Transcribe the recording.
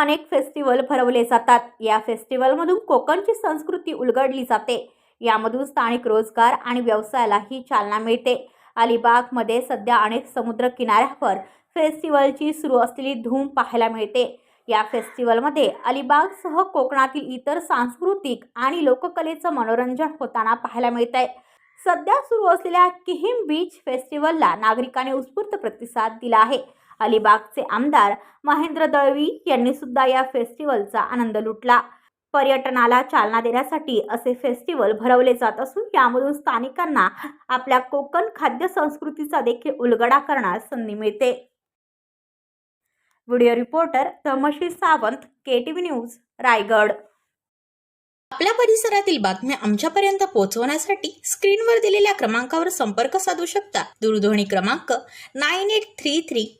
अनेक फेस्टिवल भरवले जातात. या फेस्टिवलमधून कोकणची संस्कृती उलगडली जाते. यामधून स्थानिक रोजगार आणि व्यवसायालाही चालना मिळते. अलिबागमध्ये सध्या अनेक समुद्र किनाऱ्यावर फेस्टिवलची सुरू असलेली धूम पाहायला मिळते. या फेस्टिवलमध्ये अलिबागसह कोकणातील इतर सांस्कृतिक आणि लोककलेचं मनोरंजन होताना पाहायला मिळत आहे सध्या सुरू असलेल्या किहिम बीच फेस्टिवलला नागरिकांनी उत्स्फूर्त प्रतिसाद दिला आहे. अलिबागचे आमदार महेंद्र दळवी यांनी सुद्धा या फेस्टिवलचा आनंद लुटला. पर्यटनाला चालना देण्यासाठी असे फेस्टिवल भरवले जात असून यामधून स्थानिकांना आपल्या कोकण खाद्य संस्कृतीचा देखील उलगडा करण्यास संधी मिळते. Video reporter Dharmashri Sawant K T News Raigad. आपल्या परिसरातील बातम्या आमच्यापर्यंत पोहोचवण्यासाठी स्क्रीनवर दिलेल्या क्रमांकावर संपर्क साधू शकता. दूरध्वनी क्रमांक nine eight three three